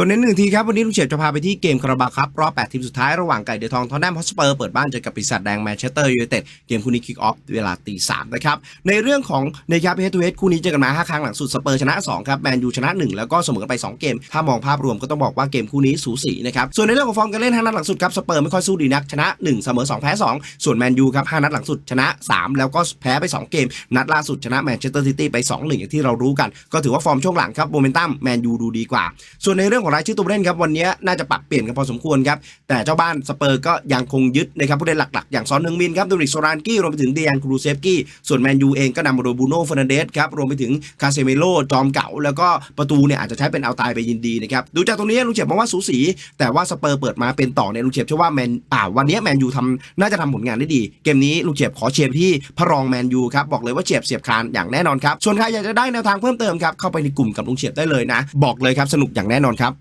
ตัวเน้นหนึ่งทีครับ วันนี้ลุงเฉียบจะพาไปที่เกมคาราบาครับ รอบ 8 ทีมสุดท้ายระหว่างไก่เดือทองทอนแนมฮอสเปอร์เปิดบ้านเจอกับปีศาจแดงแมนเชสเตอร์ยูไนเต็ดเกมคู่นี้คิกออฟเวลาตีสามนะครับ ในเรื่องของในครับเฮดทูเฮดคู่นี้เจอกันมา 5 ครั้งหลังสุดสเปอร์ชนะ 2 ครับ แมนยูชนะ 1 แล้วก็เสมอกันไป 2 เกม ถ้ามองภาพรวมก็ต้องบอกว่าเกมคู่นี้สูสีนะครับส่วนในเรื่องของฟอร์มการเล่น5นัดหลังสุดครับสเปอร์ไม่ค่อยสู้ดีนักชนะ 1 เสมอ 2 แพ้ 2 ส่วนแมนยูครับ5นัดหลังสุดชนะ 3 แล้วก็แพ้ไป 2 เกม นัดล่าสุดชนะแมนเชสเตอร์ซิตี้ไป2-1อย่างที่เรารู้กัน ก็ถือว่าฟอร์มช่วงหลังครับโมเมนตัมแมนยูดูดีกว่า ส่วนในเรื่องของรายชื่อตัวเล่นครับวันนี้น่าจะปรับเปลี่ยนกันพอสมควรครับแต่เจ้าบ้านสเปอร์ก็ยังคงยึดนะครับผู้เล่นหลักๆ อย่างซอนนึงมินครับดูริกโซรานกี้รวมไปถึงเดียนครูเซฟกี้ส่วนแมนยูเองก็นำมาโดยบูโน่เฟอร์นันเดสครับรวมไปถึงคาเซเมโลจอมเก่า แล้วก็ประตูเนี่ยอาจจะใช้เป็นเอาตายไปยินดีนะครับดูจากตรงนี้ลุงเฉียบมองว่าสูสี แต่ว่าสเปอร์เปิดมาเป็นต่อเนี่ยลุงเฉียบเชื่อว่าแมนอ่าวันนี้แมนยูทำน่าจะทำผลงานได้ดี เกมนี้ลุงเฉียบขอเชียร์ที่พระรองแมนยูครับบอกเลยว่าเฉียบเสียบคานอย่างแน่นอนครับส่วนใครอยากจะได้แนวทางเพิ่มเติมครับเข้าไปในกลุ่มกับลุงเฉียบได้เลยนะ บอกเลยครับสนุกอย่างแน่นอนครับ